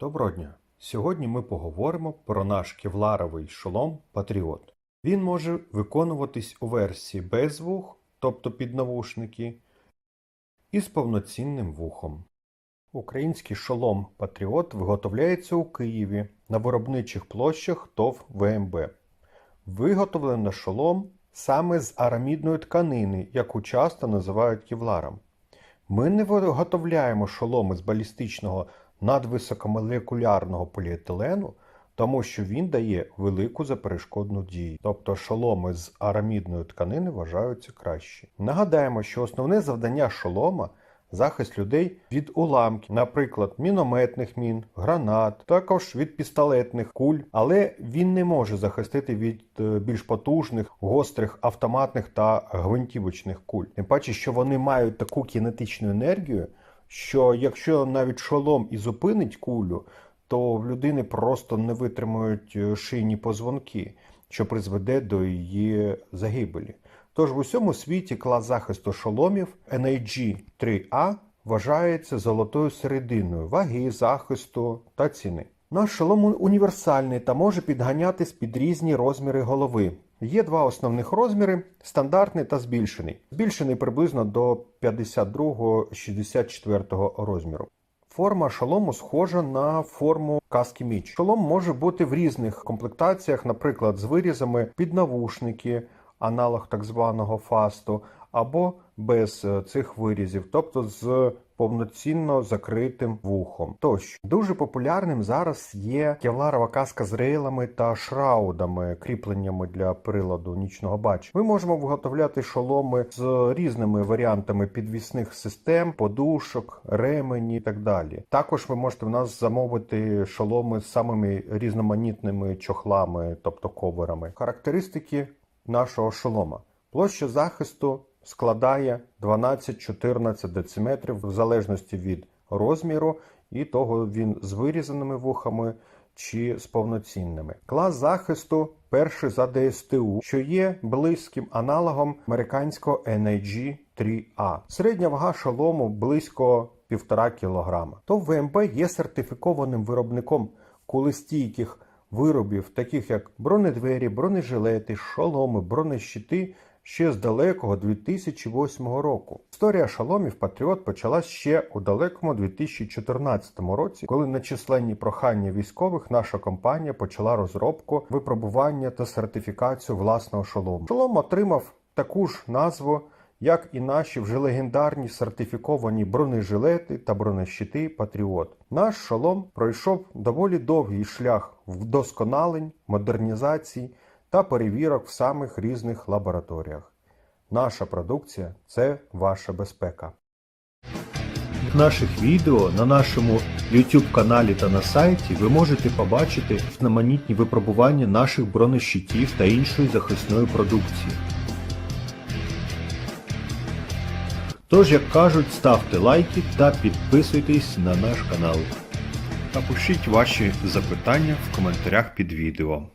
Доброго дня! Сьогодні ми поговоримо про наш кевларовий шолом Патріот. Він може виконуватись у версії без вух, тобто під навушники, і з повноцінним вухом. Український шолом Патріот виготовляється у Києві на виробничих площах ТОВ ВМБ. Виготовлено шолом саме з арамідної тканини, яку часто називають кевларом. Ми не виготовляємо шоломи з балістичного надвисокомолекулярного поліетилену, тому що він дає велику заперешкодну дію. Тобто шоломи з арамідної тканини вважаються кращі. Нагадаємо, що основне завдання шолома захист людей від уламків, наприклад, мінометних мін, гранат, також від пістолетних куль, але він не може захистити від е, більш потужних, гострих автоматних та гвинтівочних куль. Тим паче, що вони мають таку кінетичну енергію, що якщо навіть шолом і зупинить кулю, то в людини просто не витримують е, шийні позвонки, що призведе до її загибелі. Тож в усьому світі клас захисту шоломів NAG 3A вважається золотою серединою ваги, захисту та ціни. Наш шолом універсальний та може підганятись під різні розміри голови. Є два основних розміри стандартний та збільшений. Збільшений приблизно до 52-64 розміру. Форма шолому схожа на форму каски міч. Шолом може бути в різних комплектаціях, наприклад, з вирізами під навушники, аналог так званого фасту, або без е, цих вирізів, тобто з повноцінно закритим вухом. Тощо дуже популярним зараз є кевларова каска з рейлами та шраудами, кріпленнями для приладу нічного бачення. Ми можемо виготовляти шоломи з різними варіантами підвісних систем, подушок, ремені і так далі. Також ви можете в нас замовити шоломи з самими різноманітними чохлами, тобто коверами. Характеристики нашого шолома. Площа захисту складає 12-14 дециметрів в залежності від розміру і того він з вирізаними вухами чи з повноцінними. Клас захисту перший за ДСТУ, що є близьким аналогом американського NAG 3A. Середня вага шолому близько 1,5 кг. То ВМБ є сертифікованим виробником кулестійких виробів, таких як бронедвері, бронежилети, шоломи, бронещити ще з далекого 2008 року. Історія шоломів Патріот почалась ще у далекому 2014 році, коли на численні прохання військових наша компанія почала розробку, випробування та сертифікацію власного шолому. Шолом отримав таку ж назву. Як і наші вже легендарні сертифіковані бронежилети та бронещити Патріот. Наш шолом пройшов доволі довгий шлях вдосконалень, модернізацій та перевірок в самих різних лабораторіях. Наша продукція це ваша безпека. В наших відео на нашому YouTube каналі та на сайті ви можете побачити знаменітні випробування наших бронещитів та іншої захисної продукції. Тож, як кажуть, ставте лайки та підписуйтесь на наш канал. Напишіть ваші запитання в коментарях під відео.